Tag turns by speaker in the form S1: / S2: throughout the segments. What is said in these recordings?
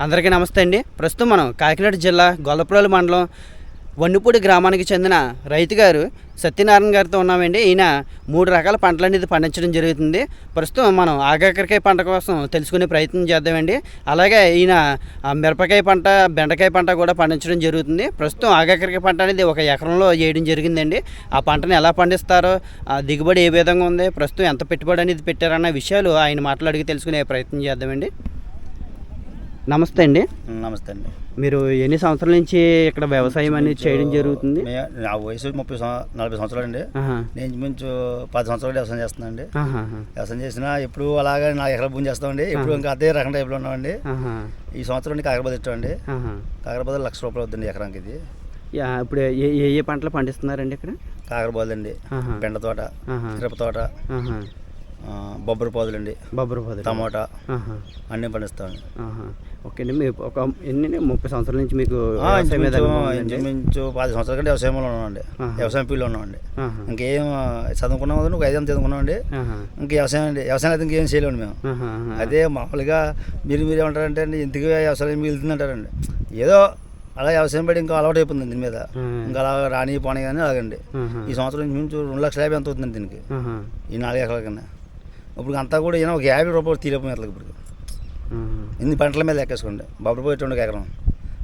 S1: అందరికీ నమస్తే అండి. ప్రస్తుతం మనం కాకినాడ జిల్లా గొల్లపురాలు మండలం వన్నుపూడి గ్రామానికి చెందిన రైతు గారు సత్యనారాయణ గారితో ఉన్నామండి. ఈయన మూడు రకాల పంటలు అనేది పండించడం జరుగుతుంది. ప్రస్తుతం మనం ఆగాకరకాయ పంట కోసం తెలుసుకునే ప్రయత్నం చేద్దామండి. అలాగే ఈయన మిరపకాయ పంట బెండకాయ పంట కూడా పండించడం జరుగుతుంది. ప్రస్తుతం ఆగాకరకాయ పంట అనేది ఒక ఎకరంలో వేయడం జరిగిందండి. ఆ పంటను ఎలా పండిస్తారో ఆ దిగుబడి ఏ విధంగా ఉంది ప్రస్తుతం ఎంత పెట్టుబడి అనేది పెట్టారన్న విషయాలు ఆయన మాట్లాడికి తెలుసుకునే ప్రయత్నం చేద్దామండి. నమస్తే అండి.
S2: నమస్తే అండి.
S1: మీరు ఎన్ని సంవత్సరాల నుంచి ఇక్కడ వ్యవసాయం అనేది చేయడం జరుగుతుంది?
S2: నా వయసు ముప్పై నలభై సంవత్సరాలు అండి. నేను ఇంచుమించు పది సంవత్సరాలు వ్యవసాయం చేస్తున్నానండి
S1: ఆహాహా.
S2: వ్యవసాయం చేసినా ఎప్పుడు అలాగే నా ఎకరా భూమి చేస్తామండి. ఎప్పుడు ఇంకా అదే రకం టైప్లో ఉన్నామండి. ఈ సంవత్సరం కాకరబాద్ ఇచ్చామండి. కాకరబాద్ లక్ష రూపాయలు అవుతుంది ఎకరానికి ఇది.
S1: ఇప్పుడు ఏ ఏ పంటలు పండిస్తున్నారండి ఇక్కడ?
S2: కాకరబాద్ అండి. బెండ తోట. మిరప తోట బొబ్బరి పాదులండి
S1: బొబ్బరి పొదలు
S2: టమోటా. అన్నీ పండిస్తామండి
S1: ఆహా. ఓకే అండి మీ ఒక ఎన్ని ముప్పై సంవత్సరాల నుంచి మీకు
S2: ఇంచుమించు పది సంవత్సరాల కంటే వ్యవసాయంలో ఉన్నామండి. వ్యవసాయం ఫీల్డ్లో ఉన్నామండి. ఇంకేం చదువుకున్నాం కదా నువ్వు ఐదు చదువుకున్నామండి. ఇంక వ్యవసాయం అండి వ్యవసాయం అయితే ఇంకేం చేయలేము మేము. అదే మామూలుగా మీరు మీరు ఏమంటారంటే అండి ఎందుకు వ్యవసాయం మిగులుతుంది అంటారండి ఏదో అలా వ్యవసాయం పడి ఇంకా అలవాటు అయిపోతుంది దీని మీద. ఇంకా అలా రాని పోనీ కానీ అలాగండి. ఈ సంవత్సరం నుంచి రెండు లక్షల యాభై ఎంత అవుతుంది దీనికి. ఈ నాలుగు ఎకరాల కన్నా ఇప్పుడు అంతా కూడా ఈయన ఒక యాభై రూపాయలు తీరేపు ఇప్పుడు. ఇన్ని పంటల మీద లెక్కేసుకోండి. బొబ్బరి పోయేటండి ఒక ఎకరం.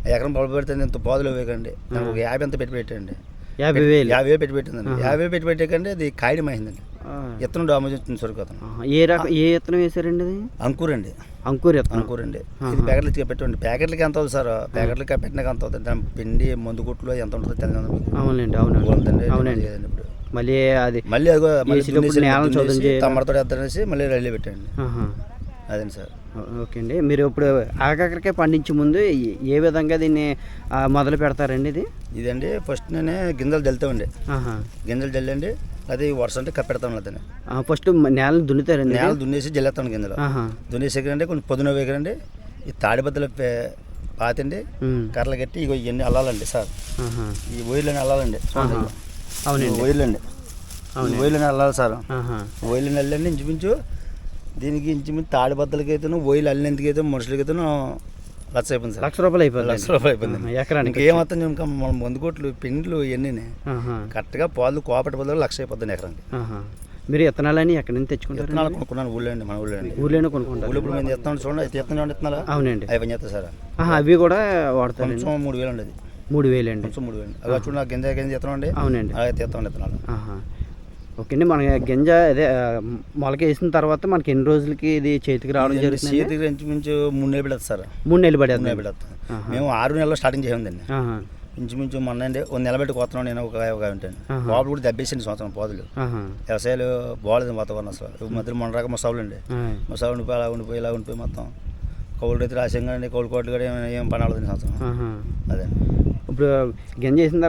S2: ఆ ఎకరం బొబ్బరి పెడితే ఇంత పాదులు వేయకండి ఒక యాభై ఎంత పెట్టి పెట్టండి.
S1: యాభై వేలు.
S2: యాభై వేలు పెట్టి పెట్టిందండి. యాభై పెట్టి పెట్టేకండి అది కాయడి మాయిందండి
S1: ఆ.
S2: ఎత్తనం డామేజ్ వచ్చింది సరుకు అతను.
S1: ఏ రకం ఏ విత్తనం వేసారండి అది?
S2: అంకుర్ అండి.
S1: అంకూర్
S2: అంకుర్ అండి. ఇది ప్యాకెట్లకి పెట్టండి. ప్యాకెట్లకి ఎంత అవుతుంది సార్? ప్యాకెట్లకి పెట్టినాక ఎంత అవుతుంది? దాని పిండి మందు కుట్లు ఎంత ఉంటుందో తెలియదు
S1: అవునండి. అవునండి. అవునండి
S2: ఇప్పుడు.
S1: మళ్ళీ అది
S2: మళ్ళీ దున్నేసి-
S1: నేలను
S2: దున్నేసి
S1: చేయాలి.
S2: తమ్మడితో వేద్దానేసి మళ్ళీ రైలు పెట్టండి. అదండి సార్
S1: ఓకే అండి మీరు ఇప్పుడు ఆకాకరకాయ పండించే ముందు ఏ- విధంగా దీన్ని మొదలు పెడతారండి ఇది
S2: ఇదండి ఫస్ట్ నేనే గింజలు జల్లుతామండి. గింజలు జల్లండి అది వర్షం అంటే కప్పెడతాం అతను
S1: ఫస్ట్ నేలను దున్నుతారండి
S2: నేల దున్నేసి జల్లేస్తాను గింజలు
S1: ఆహా.
S2: దున్నేసాకండి కొంచెం పొద్దున వేయకండి ఈ తాడిబద్దలు పాతండి. కర్రలు కట్టి ఇగో ఇవన్నీ అల్లాలండి సార్. ఈ వైర్లని అల్లాలండి.
S1: అవునండి.
S2: వైర్లండి ఈ వైర్లని అల్లాలి సార్. ఓయిల్ వెళ్ళండి ఇంచుమించు దీనికి ఇంచుమించు తాడి బద్దలకి అయితే ఓయిల్ అల్లినందుకు అయితే మనుషులకి అయితే లక్ష అయిపోయింది సార్.
S1: లక్ష రూపాయలు అయిపోతుంది
S2: లక్ష రూపాయలు అయిపోయింది.
S1: ఎకరానికి
S2: ఇంకేమవుతుంది ఇంకా మన మందు కొట్లు పిండ్లు ఇవన్నీ. కరెక్ట్గా పాలు కోపటి బదులు లక్ష అయిపోతుంది ఎకరానికి.
S1: మీరు విత్తనాలని ఎక్కడి నుంచి తెచ్చుకుంటారు
S2: విత్తనాలు కొనుక్కున్నాను ఊళ్ళో అండి మన ఊళ్ళో అండి
S1: ఊర్లోనే కొనుక్కుంటారు.
S2: ఊళ్ళో ఇప్పుడు మేము చెప్తాను చూడండి ఇత్తనాలు.
S1: అవునండి.
S2: అవి పని చేస్తా సార్?
S1: అవి కూడా
S2: కొంచెం మూడు వేలు ఉండేది.
S1: మూడు వేలు అండి
S2: మూడు వేలు అవి చూడండి గింజ గింజ చెప్తాను అండి
S1: అవునండి.
S2: అలాగే తీస్తాం ఇత్తనాలు
S1: ఆహా. ఓకే అండి మన గింజ అదే మొలక వేసిన తర్వాత మనకి ఎన్ని రోజులకి ఇది చేతికి రావడం జరుగుతుంది
S2: చేతికి ఇంచుమించు మూడు నెలలు పెడతా సార్.
S1: మూడు నెలలు పడేది.
S2: నెలలు పెడతాం మేము ఆరు నెలల్లో స్టార్టింగ్ చేయండి. ఇంచుమించు మొన్న అండి ఒక నిలబెట్టి కొత్తనాడు నేను ఒక ఒక ఉంటాను. బాబులు కూడా దెబ్బేసింది సంవత్సరం పోదులు. వ్యవసాయాలు బాగాలేదు వాతావరణం అసలు. మధ్యలో మొన్న రకం మసాలు అండి. మసాలు ఉండిపోయి అలా ఉండిపోయి ఇలా ఉండిపోయి మొత్తం. కౌలు రైతులు ఆశంగా అండి కౌలు కోట్లు కూడా ఏం పని అవ్వలేదు ఈ సంవత్సరం. అదే.
S1: ఇప్పుడు గింజ వేసిన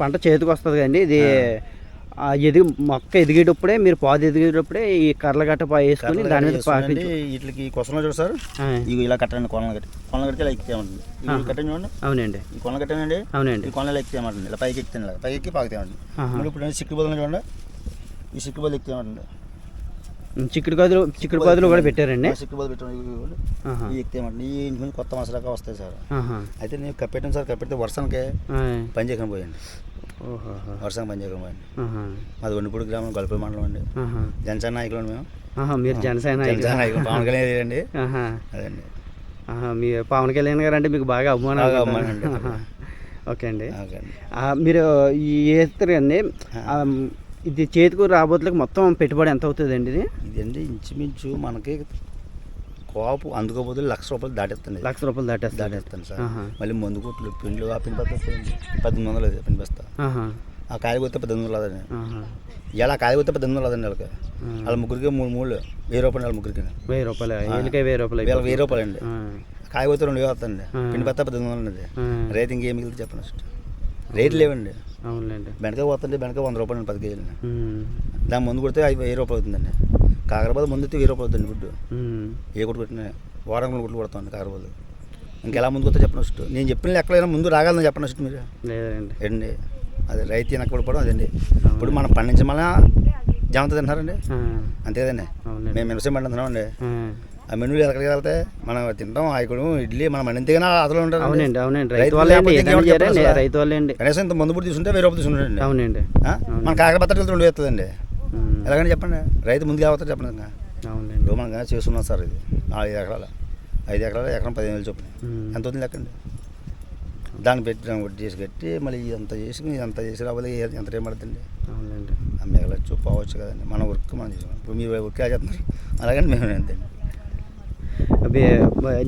S1: పంట చేతికి వస్తుంది కండి ఇది ఎదిగి మొక్క ఎదిగేటప్పుడే మీరు పాదు ఎదిగేటప్పుడే ఈ కర్రల గట్ట వేసుకుని దాని మీద పాకించు.
S2: వీటికి కొసలో చూడు సార్. ఇవి ఇలా కట్టండి కొనలు కట్టి. కొనలు కడితే ఇలా ఎక్కితేమంటుంది ఇవి కట్టండి చూడండి.
S1: అవునండి.
S2: ఈ కొనలు కట్టానండి.
S1: అవునండి.
S2: ఈ కొనలు ఇలా పైకి ఎక్కుతాను ఇలా పైకి ఎక్కి పాకుతామండి ఇప్పుడు సిక్కు బదులు చూడండి. ఈ సిక్కు బదులు ఎక్కితేమంటుంది
S1: చిక్కుడు గదులు చిక్కుడు గదులు కూడా పెట్టారండి?
S2: సిక్కు బదులు పెట్టండి
S1: ఆహా.
S2: ఈ ఎక్కితేమంటుంది ఈ ఇంటి కొత్త మసాలాగా వస్తాయి సార్. అయితే నేను కప్పెట్టాను సార్. కప్పెడితే వర్షానికి. పని చేయకుండా పోయండి. వర్షానికి పని చేయకుండా పోయండి. మాది వండిపూడి గ్రామం గొల్లపల్లి మండలం అండి. జనసేన నాయకులు మేము.
S1: మీరు జనసేన
S2: జనసేన నాయకులు. పవన్ కళ్యాణ్ అండి. అదండి.
S1: మీ పవన్ కళ్యాణ్ గారు అంటే మీకు బాగా అభిమానం
S2: బాగా
S1: అనుకుంటా.
S2: అభిమానం.
S1: ఓకే అండి.
S2: ఓకే అండి.
S1: ఆ, మీరు ఈ వేస్తారు అండి ఇది చేతికి రాబోతులకు మొత్తం పెట్టుబడి ఎంత అవుతుంది అండి ఇది
S2: ఇదండి ఇంచుమించు మనకి కోపు అందుకోపోతే లక్ష రూపాయలు దాటేస్తుంది
S1: లక్ష రూపాయలు దాటేస్తుంది
S2: దాటేస్తాను సార్. మళ్ళీ మందు కొట్లు పిండ్లు ఆ పిండి బస్తా. పద్దెనిమిది వందలు అది పిండి బస్తా. ఆ కాయ కొత్తే పద్దెనిమిది వందలు అదండి. ఇలా కాయ కొత్తే పద్దెనిమిది వందలు అదండి వాళ్ళకి. వాళ్ళ ముగ్గురికి మూడు మూడు వెయ్యి రూపాయలు వాళ్ళ ముగ్గురికి
S1: వెయ్యి రూపాయలు వెయ్యి రూపాయలు
S2: వీళ్ళకి. వెయ్యి రూపాయలు అండి. కాయ కొత్తే రెండు వేలు వస్తుంది. పిండి బస్తా పద్దెనిమిది వందలు అండి
S1: ఆ.
S2: రైతు ఇంకేం మిగిలితే చెప్పండి రేట్లు లేవండి
S1: అవునులేండి.
S2: బెండకాయ పోతుంటే బెండకాయ వంద రూపాయలు పది కేజీలు. దాని ముందు కొడితే ఐదు వెయ్యి రూపాయలు అవుతుందండి. కాకరబాద్ ముందు అయితే వెయ్యి రూపాయలు అవుతుంది గుడ్డు.
S1: ఉమ్.
S2: ఏ కొట్టు కొట్టినా వారం కూడా కొట్లు కొడతామండి కాకరబాద్ ఇంకెలా ముందుకు వస్తే చెప్పండి ఫస్ట్. నేను చెప్పిన లెక్కలైనా ముందు రాగలని చెప్పండి ఫస్ట్ మీరు.
S1: లేదండి.
S2: ఏండి అదే రైతు వెనకబడిపోవడం అదండి. ఇప్పుడు మనం పండించమలా జామత తింటున్నారండి?
S1: ఆ.
S2: అంతే కదండి. మేము వ్యవసాయం పండిస్తున్నామండి.
S1: ఆ.
S2: ఆ మెనూలు ఎక్కడికి వెళ్తే మనం తింటాం ఆయకుడు ఇడ్లీ మనం ఇంతకైనా అతలు ఉంటారు
S1: అవునండి అవునండి. రైతు వాళ్ళే
S2: అసలు.
S1: రైతు వాళ్ళే అండి.
S2: కనీసం ఇంత మందు పుట్టి తీసుకుంటే వెయ్యి రూపాయలు తీసుకుంటాడండి
S1: అవునండి?
S2: మన కాకర బత్తలు రెండు వేస్తుందండి.
S1: ఉమ్,
S2: ఎలాగని చెప్పండి? రైతు ముందుకు అవుతారు చెప్పండి ఇంకా?
S1: అవునండి.
S2: మనం కానీ చేస్తున్నాం సార్ ఇది. నాలుగు ఎకరాల ఐదు ఎకరాలు ఎకరం పదిహేను వేలు చొప్పున. ఎంత అవుతుంది లెక్కండి? దాన్ని పెట్టి దాన్ని ఒకటి చేసి కట్టి మళ్ళీ ఇదంతా చేసి ఇదంతా చేసి రావాలి ఎంత టైం పడుతుంది
S1: అవునండి.
S2: మిగలచ్చు పోవచ్చు కదండి. మన వర్క్ మనం చేసుకున్నాం ఇప్పుడు మీరు వర్క్ చేస్తున్నారు? అలాగని మేము అంతే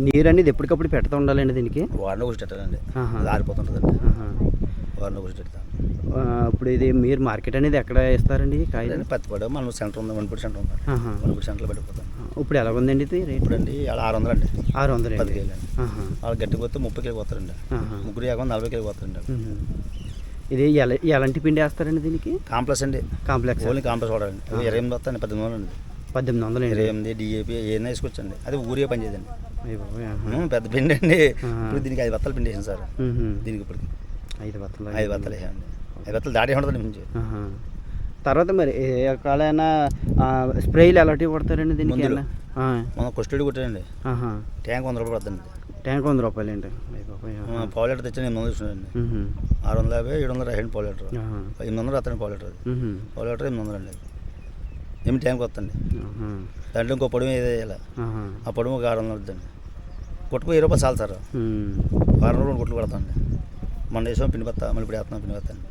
S1: నీరు అనేది ఎప్పటికప్పుడు పెడతా ఉండాలండి దీనికి?
S2: వాడిని ఒకటి పెట్టాలండి ఆరిపోతుంటుందండి. వాడిని ఒకటి పెడతాం
S1: ఇప్పుడు ఇది మీరు మార్కెట్ అనేది ఎక్కడ ఇస్తారండి కాయలు?
S2: పత్తిపాడు మనం సెంటర్ ఉంది వన్పూడి సెంటర్ ఉంది. వన్పూడి సెంటర్లో పెట్టిపోతాం.
S1: ఇప్పుడు ఎలా ఉందండి ఇది రేట్?
S2: ఇప్పుడు అండి ఆరు వందలు అండి
S1: ఆరు వందలు
S2: పది కేజీలు అండి. వాళ్ళు గట్టికి పోతే ముప్పై కేజీ పోతారండి. ముగ్గురు యాభై నలభై కేజీ పోతారండి.
S1: ఇది ఎల ఎలాంటి పిండి వేస్తారండి దీనికి?
S2: కాంప్లెక్స్ అండి.
S1: కాంప్లెక్స్?
S2: ఓన్లీ కాంప్లెక్స్ వాడాలండి. ఇరవై ఎనిమిది వస్తాయండి పద్దెనిమిది వందలు అండి
S1: పద్దెనిమిది వందలు
S2: ఇరవై ఎనిమిది డిఏపి ఏదైనా వేసుకోవచ్చండి. అది ఊరిగా పనిచేయదండి
S1: అండి
S2: ఉమ్, పెద్ద పిండి అండి. ఇప్పుడు దీనికి ఐదు బత్తాలు పిండి వేసాను సార్ దీనికి ఇప్పుడు
S1: ఐదు బత్తలు
S2: ఐదు బత్తాలు వేసామండి. ఐదు బత్తాలు దాడి ఉండదండి.
S1: తర్వాత మరి ఆ, స్ప్రేలు ఎలాంటివి పడతారండి దీనికి
S2: మనం కొస్టడీ కొట్టాడండి.
S1: ఆహా.
S2: ట్యాంక్ వంద రూపాయలు పడుతుంది
S1: ట్యాంక్ వంద రూపాయలు ఆహా.
S2: పావు లీటర్ తెచ్చి ఎనిమిది వందలు
S1: ఉహు.
S2: ఆరు వందల యాభై ఏడు వందల రాయండి పావు లీటర్. ఎనిమిది వందలు రాత్రండి పావు లీటర్. పావు లీటర్ ఎనిమిది వందలు అండి ఎనిమిది ట్యాంక్ వస్తుంది. దాంట్లో ఇంకో పొడవు ఏదో వేయాలి. ఆ పొడవు ఒక ఆరు వందలు వద్దండి కొట్టుకు ఇరవై రూపాయలు చాలు సార్. వారం రోజులు కొట్లు కొడతాండి మొన్న వేసాం పిండి బత్త మళ్ళీ ఇప్పుడు వేస్తున్నాం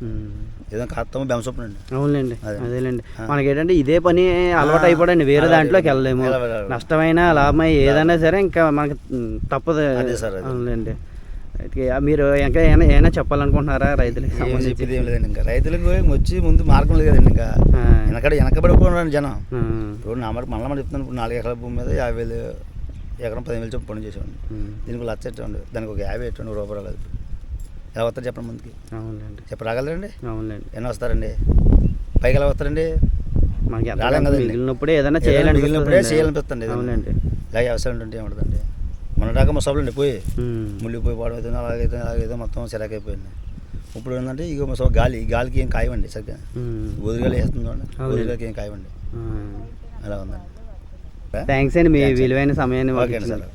S1: ఉమ్.
S2: ఏదైనా కాస్తామో బెంసొప్పును అండి
S1: అవునులేండి
S2: అదే.
S1: అదేలేండి. మనకి ఏంటంటే ఇదే పని అలవాటు అయిపోడండి వేరే దాంట్లోకి. వెళ్ళలేము
S2: వెళ్ళ- వెళ్ళ-
S1: నష్టమైన లాభమై ఏదైనా సరే ఇంకా మనకి తప్పదు
S2: అదే సార్, అదే.
S1: అయితే మీరు ఇంకా ఏమైనా ఏమైనా చెప్పాలనుకుంటున్నారా రైతులకి సంబంధించి?
S2: చెప్పేది ఏం లేదండి ఇంకా. రైతులకు వచ్చి ముందు మార్గం లేదు కదండి ఇంకా. వెనకడ వెనకబడిపోయినారు జనం. ఇప్పుడు నా మాట మళ్ళీ మనం చెప్తున్నాను ఇప్పుడు నాలుగు ఎకరాల భూమి మీద యాభై వేలు ఎకరం పదిహేను వేలు చొప్పున పని చేసేవాడిని. దీనికి లచ్చ ఎట్టండి దానికి ఒక యాభై ఎట్టండి రూపాయలు రాలేదు ఎలా వస్తారు చెప్పండి ముందుకి?
S1: అవునులేండి.
S2: చెప్ప రాగలరండి?
S1: అవునులేండి.
S2: ఎన్ని వస్తారండి? పైకి ఎలా వస్తారండి?
S1: మనకి
S2: రాలేం కదండి.
S1: మిగిలినప్పుడే ఏదైనా చేయాలని
S2: మిగిలినప్పుడే చేయాలనిపిస్తుంది.
S1: అవునండి
S2: ఇలా వ్యవసాయం ఉంటే ఏమంటుందండి మన దాకా ముసబులండి పోయి
S1: ఉమ్.
S2: ముళ్ళిపోయి పోవడం అయితే అలాగైతే అలాగైతే మొత్తం అయిపోయింది ఇప్పుడు ఏంటంటే ఇక ముస గాలి గాలికి ఏం కాయవండి సరిగ్గా. గోధుగాలి వేస్తుంది. గోధుగాలికి ఏం కాయవండి. అలా ఉందండి
S1: థ్యాంక్స్ అండి మీ. విలువైన సమయాన్ని
S2: ఓకే. సరే.